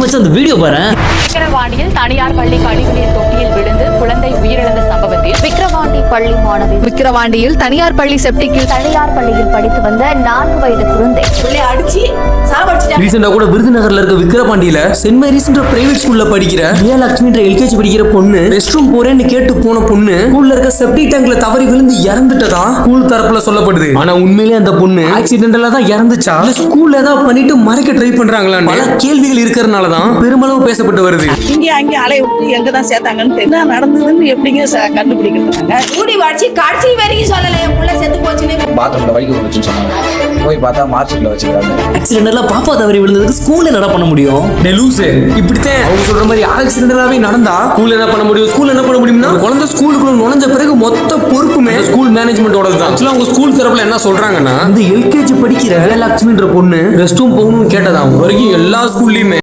மச்சான் அந்த வீடியோ பாரு விக்கிரவாண்டியில் தனியார் பள்ளி கழிவுநீர் தொட்டியில் விழுந்து பள்ளி மாணவி. விக்கிரவாண்டியில் தனியார் பள்ளி செப்டிக்கில் தனியார் பள்ளியில் படித்து வந்த நான்கு வயது குழந்தை. அடிச்சு ரீசெண்டா கூட விருதுநகர்ல இருக்க விக்கிரபாண்டியில சென்ட் மேரிஸ்ன்ற பிரைவேட் ஸ்கூல்ல படிக்கிற விஜயலட்சுமின்ற எல்கேஜி படிக்கிற பொண்ணு ரெஸ்ட் ரூம் போறேன்னு கேட்டு போன பொண்ணு ஸ்கூல்ல இருக்க செப்டி டேங்க்ல தவறி விழுந்து இறந்துட்டதா ஸ்கூல் தரப்புல சொல்லப்படுது. ஆனா உண்மையிலே அந்த பொண்ணு ஆக்சிடென்டலா தான் இறந்துச்சா? இல்ல ஸ்கூல்ல ஏதாவது பண்ணிட்டு மறைக்க ட்ரை பண்றாங்களா பல கேள்விகள் இருக்கறனால தான் பெருமளவு பேசப்பட்டு வருது. இங்கே அங்கே அலைய விட்டு எங்க தான் சேர்த்தாங்கன்னு. என்ன நடந்ததுன்னு எப்படிங்க கண்டுபிடிக்கிறாங்க மூடி வாடிச்சு கடைசி வரைக்கும் சொல்லல. என் புள்ள செத்து போச்சுன்னு. பாத்ரூம்ல வலிக்கு வந்துச்சுன்னு சொன்னாங்க. போய் பார்த்தா மார்ச்சில் வச்சிருக்காங்க. ஆக்சிடென்டலா பாப்பா தவறி விழுந்ததுக்கு ஸ்கூல்ல என்ன பண்ண முடியும்? லூசு. இப்படித்தான் அவங்க சொல்ற மாதிரி ஆக்சிடென்டலாவே நடந்தா ஸ்கூல்ல என்ன பண்ண முடியும்? ஸ்கூல்ல என்ன பண்ண முடியும்னா குழந்தை ஸ்கூலுக்குள்ள நுழைஞ்ச பிறகு மொத்த பொறுப்புமே ஸ்கூல் மேனேஜ்மெண்டோட தான் ஆக்சுவலா அவங்க ஸ்கூல் தரப்புல என்ன சொல்றாங்கன்னா இந்த எல்கேஜி படிக்கிற வேலட்சுமின்ற பொண்ணு ரெஸ்ட் ரூம் போகணும்னு கேட்டதா? அவங்க வரைக்கும் எல்லா ஸ்கூல்லயுமே